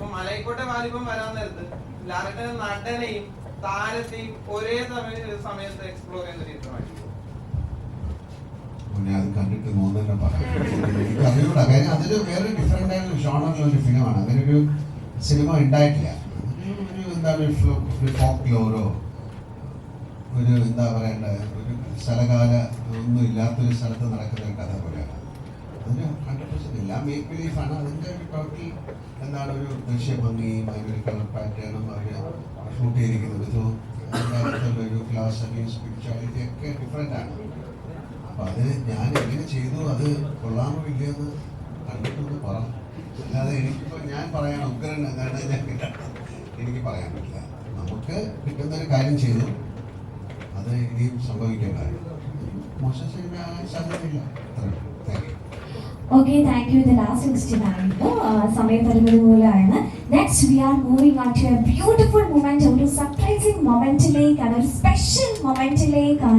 ഇപ്പൊ മലയിക്കോട്ടെ വാലിബം വരാൻ നേരത്ത് ലാലേട്ടൻ നടനെയും താരത്തെയും ഒരേ സമയ- സമയത്ത് എക്സ്പ്ലോർ ചെയ്യുന്ന പിന്നെ അത് കണ്ടിട്ട് പറയാം. ഒരു സിനിമ ഉണ്ടായിട്ടില്ല. ഒരു ഒരു എന്താ പറയണ്ട? ഒരു സ്ഥലകാല ഒന്നും ഇല്ലാത്തൊരു സ്ഥലത്ത് നടക്കുന്ന കഥ മേക്ക് ബിലീഫാണ് അതിന്റെ ഒരു ടോട്ടൽ എന്താണ് ഒരു ദൃശ്യഭംഗിയും അതിനൊരു കളർ പാറ്റേണും അവർ ഷൂട്ട് ചെയ്തിരിക്കുന്നത് അകത്തുള്ള ഒരു ഫിലോസഫിയും സ്പിരിച്വാലിറ്റി ഒക്കെ ഡിഫറെന്റ് ആണ് അപ്പൊ അത് ഞാൻ എങ്ങനെ ചെയ്തു അത് കൊള്ളാമോ ഇല്ലയെന്ന് കണ്ടിട്ടൊന്ന് പറ അല്ലാതെ എനിക്കിപ്പോ ഞാൻ പറയാൻ ഉഗ്രൻ എന്നാണ് ഞാൻ എനിക്ക് പറയാൻ പറ്റില്ല നമുക്ക് കിട്ടുന്ന ഒരു കാര്യം ചെയ്തു അത് ഇനിയും സംഭവിക്കേണ്ടതാണ് മോശം സിനിമ ആകാൻ സാധ്യതയില്ല അത്രയും thank you okay thank you ഇത് ലാസ്റ്റ് ക്വസ്റ്റ്യൻ ആയിരുന്നു ആ, സമയം തരുന്നത് പോലെയാണ് next we are moving on to a beautiful moment ഒരു സർപ്രൈസിംഗ് മൊമെന്റിലേക്കാണ് ഒരു സ്പെഷ്യൽ മൊമെന്റിലേക്കാണ്